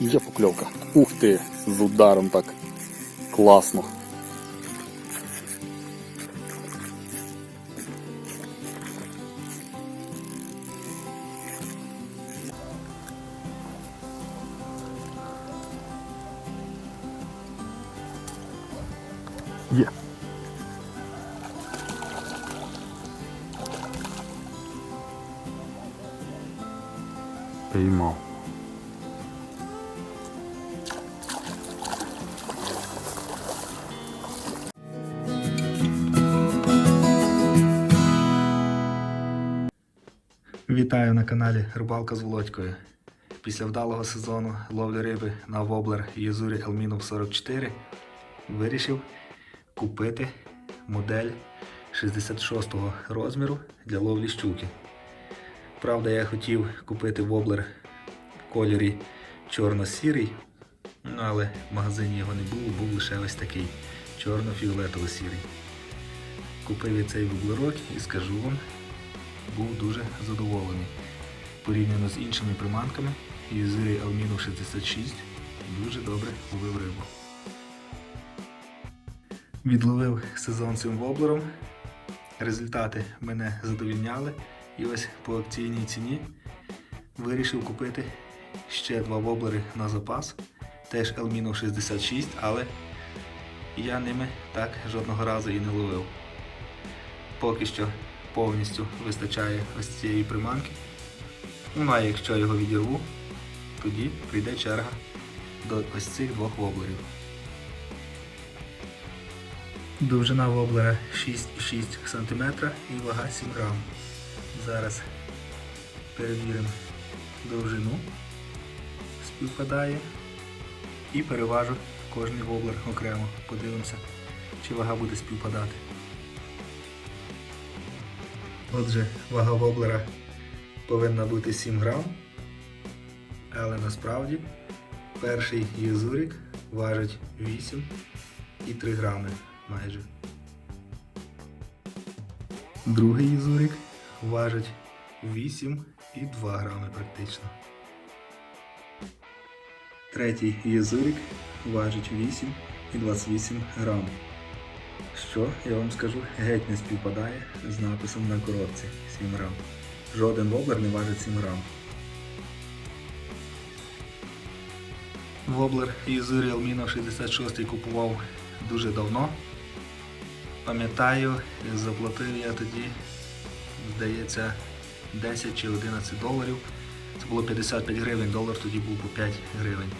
Є покльовка. Ух ти, з ударом так. Класно. Є. Піймав. Вітаю на каналі Рибалка з Володькою. Після вдалого сезону ловлі риби на воблер Єзурі Елмінов 44 вирішив купити модель 66-го розміру для ловлі щуки. Правда, я хотів купити воблер в кольорі чорно-сірий, ну, але в магазині його не було, був лише ось такий чорно-фіолетово-сірий. Купив я цей воблерок і скажу вам, був дуже задоволений. Порівняно з іншими приманками, Юзирі Алміну 66 дуже добре ловив рибу. Відловив сезон цим воблером. Результати мене задовільняли. І ось по акційній ціні вирішив купити ще два воблери на запас. Теж Елміно 66, але я ними так жодного разу і не ловив. Поки що повністю вистачає ось цієї приманки. Ну а якщо його відірву, тоді прийде черга до ось цих двох воблерів. Довжина воблера 6,6 см і вага 7 грам. Зараз перевіримо довжину, співпадає і переважу кожний воблер окремо. Подивимося, чи вага буде співпадати. Отже, вага воблера повинна бути 7 грам, але насправді перший юзурик важить 8 і 3 грами майже. Другий юзурик важить 8 і 2 грами практично. Третій юзурик важить 8 і 28 грам що я вам скажу геть не співпадає з написом на коробці 7 грам. Жоден воблер не важить 7 грам. Воблер Ізурі Алміно 66 купував дуже давно. Пам'ятаю, заплатив я тоді, здається, 10 чи 11 доларів. Це було 55 гривень, долар тоді був по 5 гривень.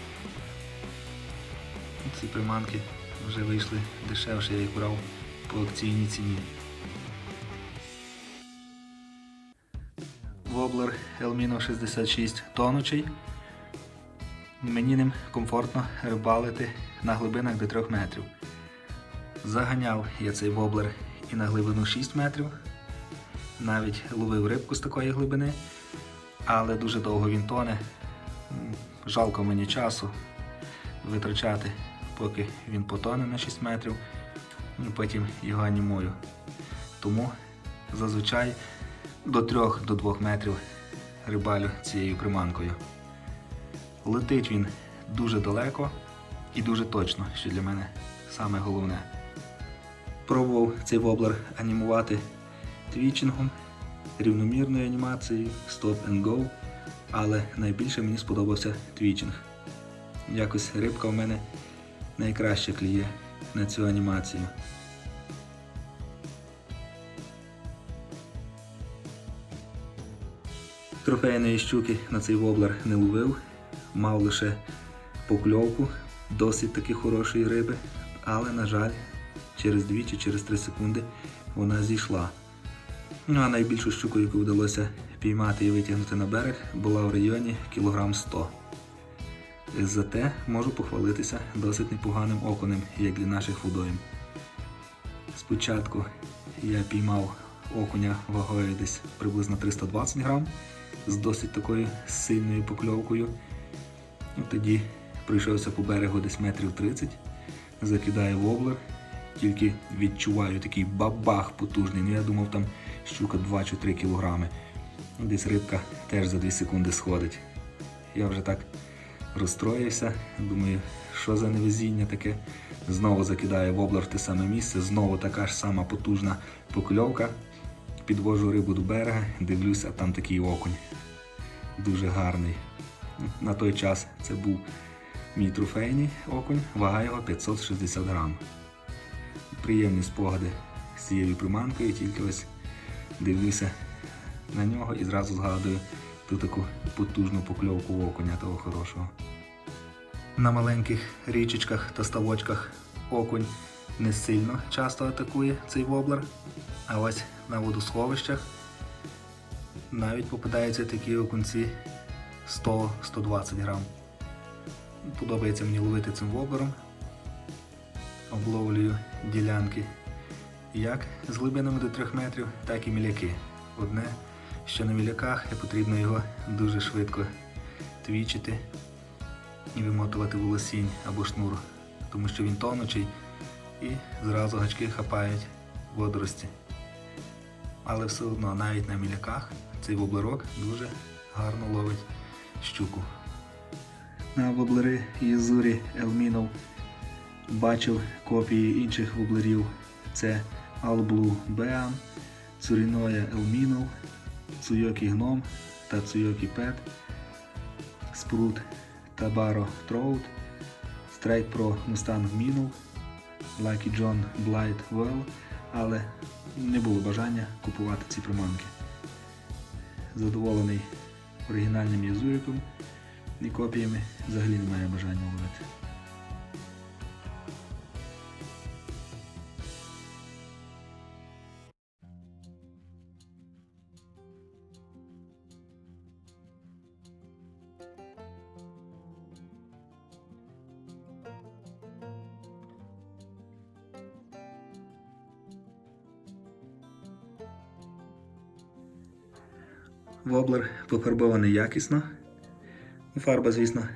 Ці приманки вже вийшли дешевше, я їх брав по акційній ціні. Воблер Elmino 66 тонучий. Мені ним комфортно рибалити на глибинах до 3 метрів. Заганяв я цей воблер і на глибину 6 метрів. Навіть ловив рибку з такої глибини, але дуже довго він тоне. Жалко мені часу витрачати поки він потоне на 6 метрів, і потім його анімую. Тому зазвичай до 3-2 метрів рибалю цією приманкою. Летить він дуже далеко і дуже точно, що для мене саме головне. Пробував цей воблер анімувати твічингом, рівномірною анімацією, Stop and Go, але найбільше мені сподобався твічинг. Якось рибка в мене найкраще кліє на цю анімацію. Трофейної щуки на цей воблер не ловив, мав лише покльовку досить таки хорошої риби, але, на жаль, через 2 чи через 3 секунди вона зійшла. Ну а найбільшу щуку, яку вдалося піймати і витягнути на берег, була в районі кілограм 100. Зате можу похвалитися досить непоганим окунем, як для наших водойм. Спочатку я піймав окуня вагою десь приблизно 320 грам з досить такою сильною покльовкою. І тоді пройшовся по берегу десь метрів 30, закидаю воблер, тільки відчуваю такий бабах потужний. Ну я думав там щука 2 чи 3 кілограми. Десь рибка теж за 2 секунди сходить. Я вже так розстроївся. Думаю, що за невезіння таке. Знову закидаю воблер в те саме місце, знову така ж сама потужна покльовка. Підвожу рибу до берега, дивлюся, там такий окунь. Дуже гарний. На той час це був мій трофейний окунь, вага його 560 грам. Приємні спогади з цією приманкою, тільки ось дивлюся на нього і зразу згадую ту таку потужну покльовку окуня того хорошого. На маленьких річечках та ставочках окунь не сильно часто атакує цей воблер, а ось на водосховищах навіть попадаються такі окунці 100-120 грам. Подобається мені ловити цим воблером. Обловлюю ділянки як з глибинами до 3 метрів, так і міляки. Одне, що на міляках і потрібно його дуже швидко твічити і вимотувати волосінь або шнур, тому що він тонучий і зразу гачки хапають водорості. Але все одно навіть на міляках цей воблерок дуже гарно ловить щуку. На воблери Єзурі Елмінов бачив копії інших воблерів. Це Алблу Беан, Цуріноя Елмінов, Цуйокі Гном та Цуйокі Пет, Спрут Табаро Троут, Страйк Про Mustang Minnow, Лакі Джон Блайт Well, але не було бажання купувати ці приманки. Задоволений оригінальним язуриком і копіями взагалі немає бажання ловити. Воблер пофарбований якісно. Фарба, звісно,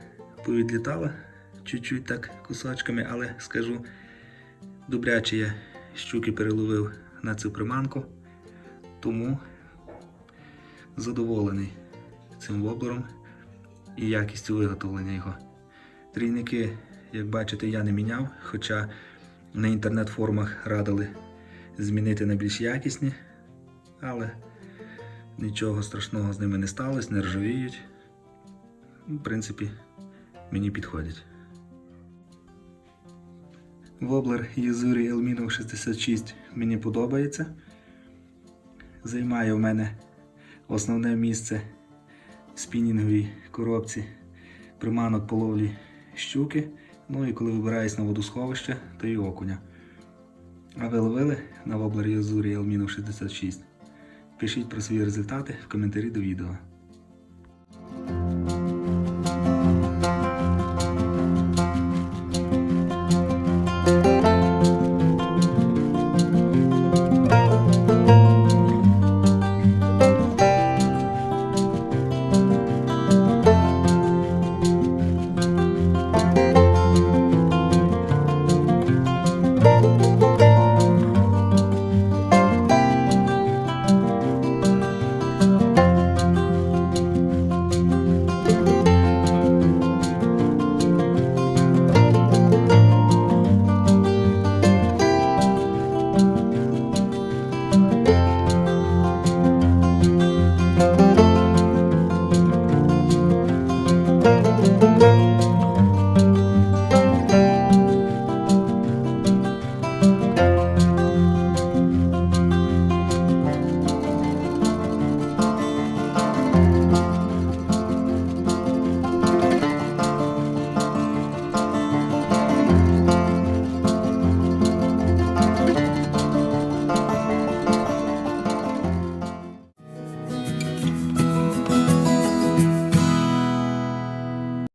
повідлітала чуть-чуть так кусочками, але скажу, добряче я щуки переловив на цю приманку, тому задоволений цим воблером і якістю виготовлення його. Трійники, як бачите, я не міняв, хоча на інтернет-форумах радили змінити на більш якісні, але Нічого страшного з ними не сталося, не ржавіють. В принципі, мені підходять. Воблер Єзурі Елмінов 66 мені подобається. Займає в мене основне місце в спінінговій коробці приманок по ловлі щуки. Ну і коли вибираюсь на водосховище, то і окуня. А ви ловили на воблер Єзурі Елмінов 66? Пишіть про свої результати в коментарі до відео.